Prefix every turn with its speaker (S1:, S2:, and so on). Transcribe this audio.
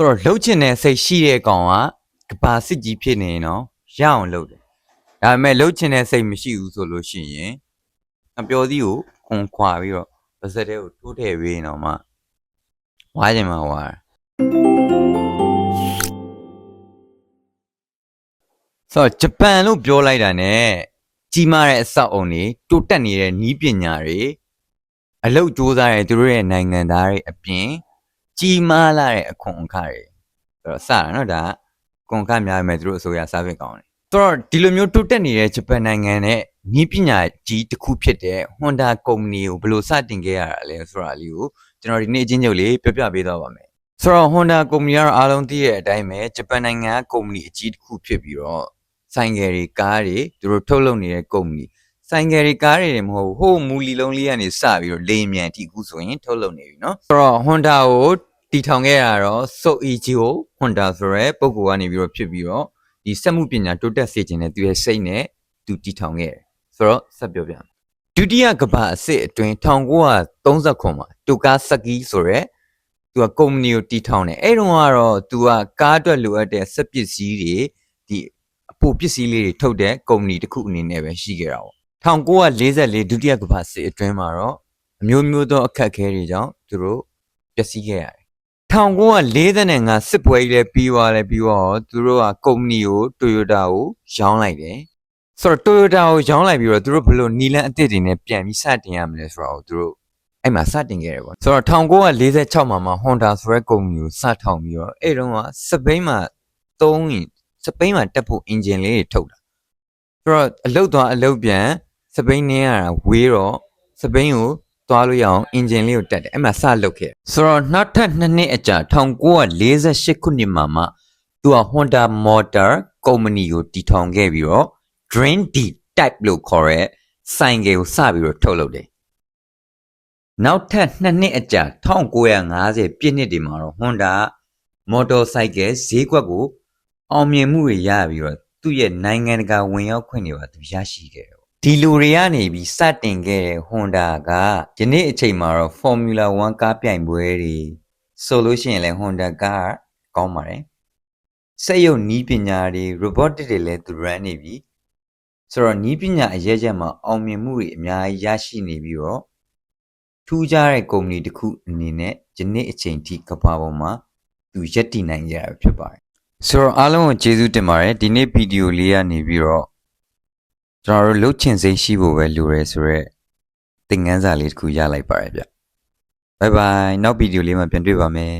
S1: ဆိုတော့လှုပ်ချင်တဲ့စိတ်ရှိတဲ့ကောင်ကကဘာစစ်ကြီးဖြစ်နေရင်တော့ရအောင်လှုပ်တယ်ဒါပေမဲ့လှုပ်ချင်တဲ့စိတ်မရှိဘူးဆိုလို့ရှိရင်အပျော်စီးကိုခွန်ခွာပြီးတော့ပါစက်တဲကိုထိုးထည့်ပြီးရင်တော့မှဝါးချင်မှဝါးဆိုတော့ဂျပန်လို့ပြောလိုက်တာ ਨੇ ကြီးမားတဲ့အဆောက်အုံတွေတိုးတက်နေတဲ့နီးပညာတွေအလုတ်စူးစမ်းတဲ့သူတို့ရဲ့နိုင်ငံသားတွေအပြင် ကြီးမားလာတဲ့အခွန်အခတွေဆိုတော့စတာနော်ဒါကခွန်အခများမယ်သူတို့အစိုးရစားဖစ်ကောင်းတယ်ဆိုတော့ဒီလိုမျိုးတိုးတက်နေတဲ့ဂျပန်နိုင်ငံနဲ့ဤပညာကြီးတစ်ခုဖြစ်တဲ့ Honda ကုမ္ပဏီကိုဘယ်လိုစတင်ခဲ့ရတာလဲဆိုတာလေးကိုကျွန်တော်ဒီနေ့အချင်းချုပ်လေးပြောပြပေးသွားပါမယ်ဆိုတော့ Honda ကုမ္ပဏီကတော့အားလုံးသိတဲ့အတိုင်းပဲဂျပန်နိုင်ငံကကုမ္ပဏီအကြီးတစ်ခုဖြစ်ပြီးတော့ဆိုင်ကယ်တွေကားတွေသူတို့ထုတ်လုပ်နေတဲ့ကုမ္ပဏီဆိုင်ကယ်တွေကားတွေတွေမဟုတ်ဘူးဟိုမူလီလုံးလေးကနေစပြီးတော့လေယာဉ်မြန်အထိအခုဆိုရင်ထုတ်လုပ်နေပြီเนาะဆိုတော့ Honda ကို တီထောင်ခဲ့တာတော့ Soichiro Honda ဆိုရဲပုံကူကနေပြီးတော့ဖြစ်ပြီးတော့ဒီစက်မှုပညာတိုးတက်စေခြင်းနဲ့သူရဲ့စိတ်နဲ့သူတီထောင်ခဲ့တယ်ဆိုတော့ဆက်ပြောပြမယ်ဒုတိယကမ္ဘာအစစ်အတွင်း1939မှာတူကာစကီဆိုရဲသူကကုမ္ပဏီကိုတီထောင်တယ်အဲ့တုန်းကတော့သူကကားအတွက်လိုအပ်တဲ့စက်ပစ္စည်းတွေဒီအပိုပစ္စည်းလေးတွေထုတ်တဲ့ကုမ္ပဏီတစ်ခုအနေနဲ့ပဲရှိခဲ့တာပေါ့1944ဒုတိယကမ္ဘာစစ်အတွင်းမှာတော့အမျိုးမျိုးသောအခက်အခဲတွေကြောင့်သူတို့ပျက်စီးခဲ့ရတယ် 1945စစ်ပွဲကြီးလည်းပြီးသွားလဲပြီးတော့သူတို့ကကုမ္ပဏီကို Toyota ကိုရောင်းလိုက်တယ်ဆိုတော့ Toyota ကိုရောင်းလိုက်ပြီးတော့သူတို့ဘယ်လိုနီလန်အသစ်တွေနဲ့ပြန်ပြီးစတင်ရမလဲဆိုတော့သူတို့အဲ့မှာစတင်ခဲ့တယ်ပေါ့ဆိုတော့1946မှာမှ Honda ဆိုတဲ့ကုမ္ပဏီကိုစထောင်ပြီးတော့အဲ့တုန်းကစပိန်မှာသုံးရင်စပိန်မှာတက်ဖို့ engine လေးတွေထုတ်တာဆိုတော့အလုတ်သွားအလုတ်ပြန်စပိန်နေရတာဝေးတော့စပိန်ကို သွားလို့ရအောင် engine လေးကိုတက်တယ်အဲ့မှာစလုတ်ခဲ့ဆိုတော့နောက်ထပ်နှစ်နှစ်အကြာ1948ခုနှစ်မှာမှသူက Honda Motor Company ကိုတည်ထောင်ခဲ့ပြီးတော့ Dream D Type လို့ခေါ်တဲ့ဆိုင်ကယ်ကိုစပြီးတော့ထုတ်လုပ်တယ်နောက်ထပ်နှစ်နှစ်အကြာ1950ပြည့်နှစ်တွေမှာတော့ Honda မော်တော်ဆိုင်ကယ်ဈေးကွက်ကိုအောင်မြင်မှုတွေရပြီးတော့သူ့ရဲ့နိုင်ငံတကာဝင်ရောက်ခွင့်တွေပါသူရရှိခဲ့တယ်ပေါ့ ဒီလူတွေကနေပြီးစတင်ခဲ့တဲ့ Honda ကယနေ့အချိန်မှာတော့ Formula 1ကားပြိုင်ပွဲတွေဆိုလို့ရှိရင်လည်း Honda ကားကောင်းပါတယ်စက်ရုပ်နီးပညာတွေ robotic တွေလည်းသူ run နေပြီဆိုတော့နီးပညာအရေးချက်မှာအောင်မြင်မှုတွေအများကြီးရရှိနေပြီးတော့ထူးခြားတဲ့ကုမ္ပဏီတစ်ခုအနေနဲ့ယနေ့အချိန်ထိကမ္ဘာပေါ်မှာသူရပ်တည်နိုင်ကြရဖြစ်ပါတယ်ဆိုတော့အားလုံးကိုကျေးဇူးတင်ပါတယ်ဒီနေ့ဗီဒီယိုလေးကနေပြီးတော့ ကျွန်တော်တို့လှုပ်ချင်စိတ်ရှိဖို့ပဲလိုရဲဆိုတော့သင်ခန်းစာလေးတစ်ခုရလိုက်ပါတယ်ဗျဘိုင်ဘိုင်နောက်ဗီဒီယိုလေးမှာပြန်တွေ့ပါမယ်